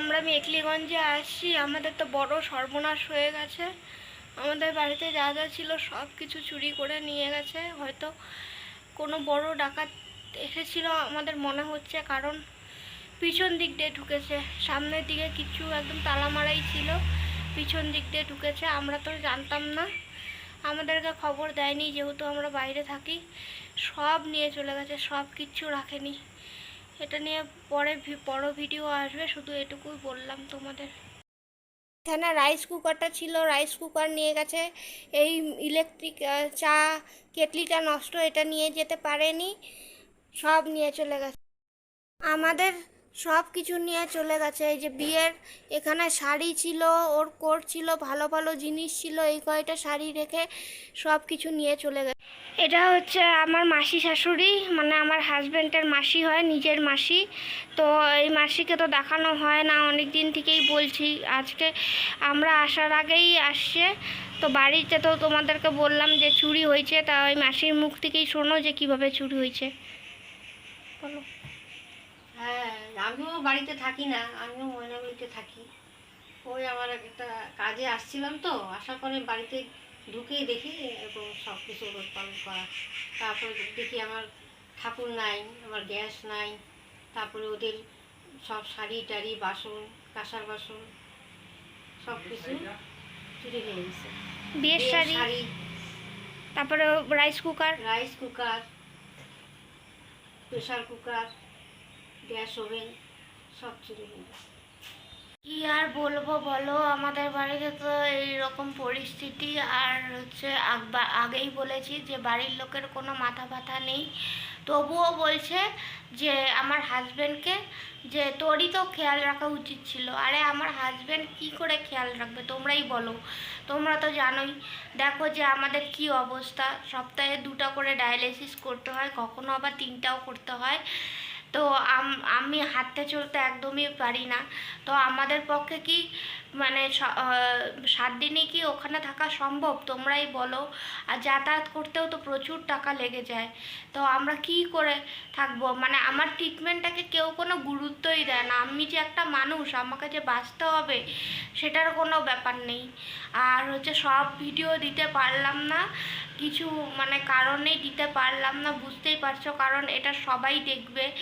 আমরা মেকলিগঞ্জে আসছি, আমাদের তো বড় সর্বনাশ হয়ে গেছে। আমাদের বাড়িতে যা যা ছিল সব কিছু চুরি করে নিয়ে গেছে। হয়তো কোনো বড় ডাকাত এসেছিল আমাদের মনে হচ্ছে, কারণ পিছন দিক দিয়ে ঢুকেছে। সামনের দিকে কিছু একদম তালা মারাই ছিল, পিছন দিক দিয়ে ঢুকেছে। আমরা তো জানতাম না। আমাদেরকে খবর দেয়নি, যেহেতু আমরা বাইরে থাকি। সব নিয়ে চলে গেছে, সব কিছু রাখেনি। এটা নিয়ে পরে বড় ভিডিও আসবে, শুধু এটুকুই বললাম তোমাদের। এখানে রাইস কুকারটা ছিল রাইস কুকার নিয়ে গেছে। এই ইলেকট্রিক চা, কেটলিটা নষ্ট, এটা নিয়ে যেতে পারেনি। সব নিয়ে চলে গেছে। আমাদের সব কিছু নিয়ে চলে গেছে। এই যে বিয়ের এখানে শাড়ি ছিল ওর কোট ছিল ভালো ভালো জিনিস ছিল এই কয়টা শাড়ি রেখে সব কিছু নিয়ে চলে গেছে। এটা হচ্ছে আমার মাসি শাশুড়ি মানে আমার হাজব্যান্ডের মাসি হয় নিজের মাসি। তো এই মাসিকে তো দেখানো হয় না অনেক দিন থেকেই বলছি আজকে আমরা আসার আগেই আসছে। তো বাড়িতে তো তোমাদেরকে বললাম যে চুরি হয়েছে তা ওই মাসির মুখ থেকেই শোনো যে কীভাবে চুরি হয়েছে। বলো। হ্যাঁ। আমিও বাড়িতে থাকি না আমিও ময়নাগুড়িতে থাকি। ওই আমার একটা কাজে আসছিলাম তো আসার পরে বাড়িতে ঢুকেই দেখি এরকম সব কিছু পালন করা। তারপরে দেখি আমার ঠাকুর নাই আমার গ্যাস নাই তারপরে ওদের সব শাড়ি টাড়ি বাসন কাঁসার বাসন সব কিছু চুরি হয়ে গেছে। বিয়ের শাড়ি তারপরে rice cooker rice cooker pressure cooker gas oven, সব চুরি হয়ে কি আর বলব বলো, আমাদের বাড়িতে তো এইরকম পরিস্থিতি। আর হচ্ছে আগ- আগেই বলেছি যে বাড়ির লোকের কোনো মাথা ব্যথা নেই। তবুও বলছে যে আমার হাজব্যান্ডকে যে তোরই তো খেয়াল রাখা উচিত ছিল। আরে আমার হাজব্যান্ড কি করে খেয়াল রাখবে? তোমরাই বলো। তোমরা তো জানোই। দেখো যে আমাদের কি অবস্থা। সপ্তাহে দুটো করে ডায়ালিসিস করতে হয়, কখনো আবার তিনটাও করতে হয়। তো আমি হাঁটতে চলতে একদমই পারি না। তো আমাদের পক্ষে কি মানে সাত দিনে কি ওখানে থাকা সম্ভব? তোমরাই বলো। আর যাতায়াত করতেও তো প্রচুর টাকা লেগে যায়। তো আমরা কি করে থাকব? মানে আমার ট্রিটমেন্টটাকে কেউ কোনো গুরুত্বই দেয় না। আমি যে একটা মানুষ, আমাকে যে বাঁচতে হবে, সেটার কোনো ব্যাপার নেই। আর হচ্ছে সব ভিডিও দিতে পারলাম না। কিছু মানে কারণেই দিতে পারলাম না, বুঝতেই পারছ, কারণ এটা সবাই দেখবে।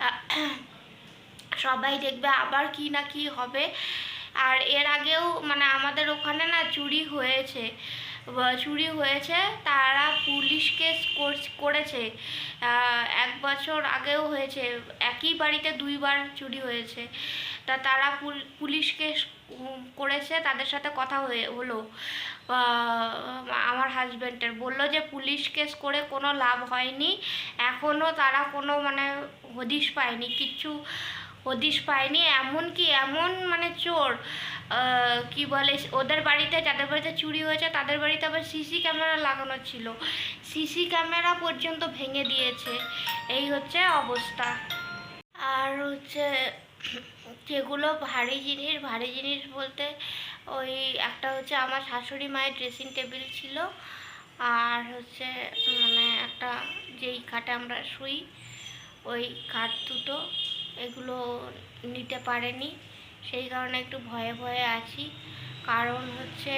সবাই দেখবে আবার কি না কি হবে। আর এর আগেও মানে আমাদের ওখানে না চুরি হয়েছে। চুরি হয়েছে, তারা পুলিশ কেস করেছে। এক বছর আগেও হয়েছে, একই বাড়িতে দুইবার চুরি হয়েছে। তা তারা পুল- পুলিশ কেস করেছে, তাদের সাথে কথা হয়ে, হলো। হাজব্যান্ডের বলল যে পুলিশ কেস করে কোনো লাভ হয়নি এখনও তারা কোনো মানে হদিশ পায়নি, কিচ্ছু হদিশ পায়নি এমন কি এমন মানে চোর কি বলে, ওদের বাড়িতে, যাদের বাড়িতে চুরি হয়েছে, তাদের বাড়িতে আবার সিসি ক্যামেরা লাগানো ছিল। সিসি ক্যামেরা পর্যন্ত ভেঙে দিয়েছে। এই হচ্ছে অবস্থা। আর হচ্ছে যেগুলো ভারী জিনিস ভারী জিনিস বলতে ওই একটা হচ্ছে আমার শাশুড়ি মায়ের ড্রেসিং টেবিল ছিল, আর হচ্ছে মানে একটা যেই খাটে আমরা শুই, ওই খাট দুটো, এগুলো নিতে পারেনি। সেই কারণে একটু ভয়ে ভয়ে আছি। কারণ হচ্ছে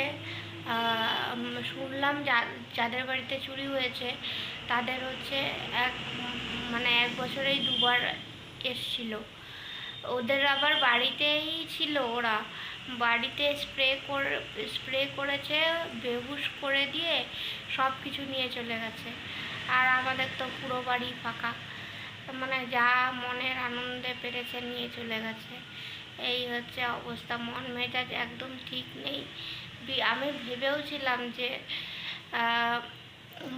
শুনলাম যাদের বাড়িতে চুরি হয়েছে, তাদের হচ্ছে এক মানে এক বছরেই দুবার এসছিল। ওদের আবার বাড়িতেই ছিল ওরা। বাড়িতে স্প্রে করে স্প্রে করেছে, বেহুশ করে দিয়ে সব কিছু নিয়ে চলে গেছে। আর আমাদের তো পুরো বাড়ি ফাঁকা। মানে যা মনের আনন্দে পেরেছে নিয়ে চলে গেছে। এই হচ্ছে অবস্থা। মন মেজাজ একদম ঠিক নেই। আমি ভেবেও ছিলাম যে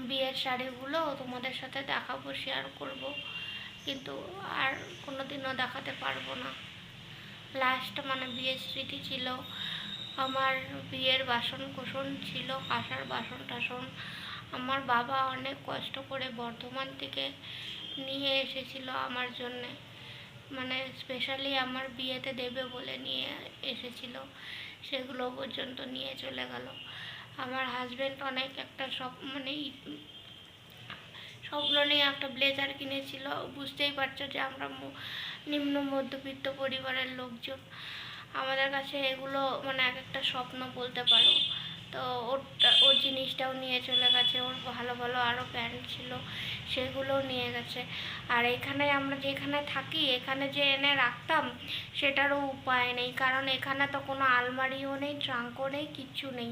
বিয়ের শাড়িগুলো তোমাদের সাথে দেখাবো শেয়ার করব। কিন্তু আর কোনো দিনও দেখাতে পারব না। লাস্ট মানে বিয়ের স্মৃতি ছিল। আমার বিয়ের বাসন কোসন ছিল, কাঁসার বাসন টাসন আমার বাবা অনেক কষ্ট করে বর্ধমান থেকে নিয়ে এসেছিল আমার জন্যে। মানে স্পেশালি আমার বিয়েতে দেবে বলে নিয়ে এসেছিল। সেগুলো পর্যন্ত নিয়ে চলে গেল। আমার হাজব্যান্ড অনেক একটা সব মানে স্বপ্ন নিয়ে একটা ব্লেজার কিনেছিল। বুঝতেই পারছ যে আমরা নিম্ন মধ্যবিত্ত পরিবারের লোকজন। আমাদের কাছে এগুলো মানে এক একটা স্বপ্ন বলতে পারো। তো ওর জিনিসটাও নিয়ে চলে গেছে। ওর ভালো ভালো আরও প্যান্ট ছিল, সেগুলোও নিয়ে গেছে। আর এখানে আমরা যেখানে থাকি, এখানে যে এনে রাখতাম, সেটারও উপায় নেই। কারণ এখানে তো কোনো আলমারিও নেই, ট্রাঙ্কও নেই, কিচ্ছু নেই।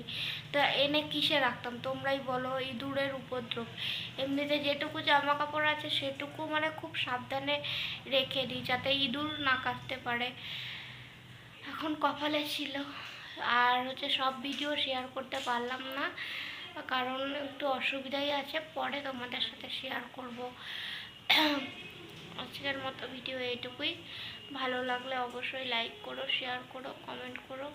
তা এনে কিসে রাখতাম? তোমরাই বলো, ইঁদুরের উপদ্রব। এমনিতে যেটুকু জামা কাপড় আছে, সেটুকু মানে খুব সাবধানে রেখে দিই, যাতে ইঁদুর না কাটতে পারে। এখন কপালে ছিল। আর হচ্ছে সব ভিডিও শেয়ার করতে পারলাম না। কারণ একটু অসুবিধাই আছে, পরে তোমাদের সাথে শেয়ার করব। আজকের মতো ভিডিও এইটুকুই। ভালো লাগলে অবশ্যই লাইক করো শেয়ার করো কমেন্ট করো।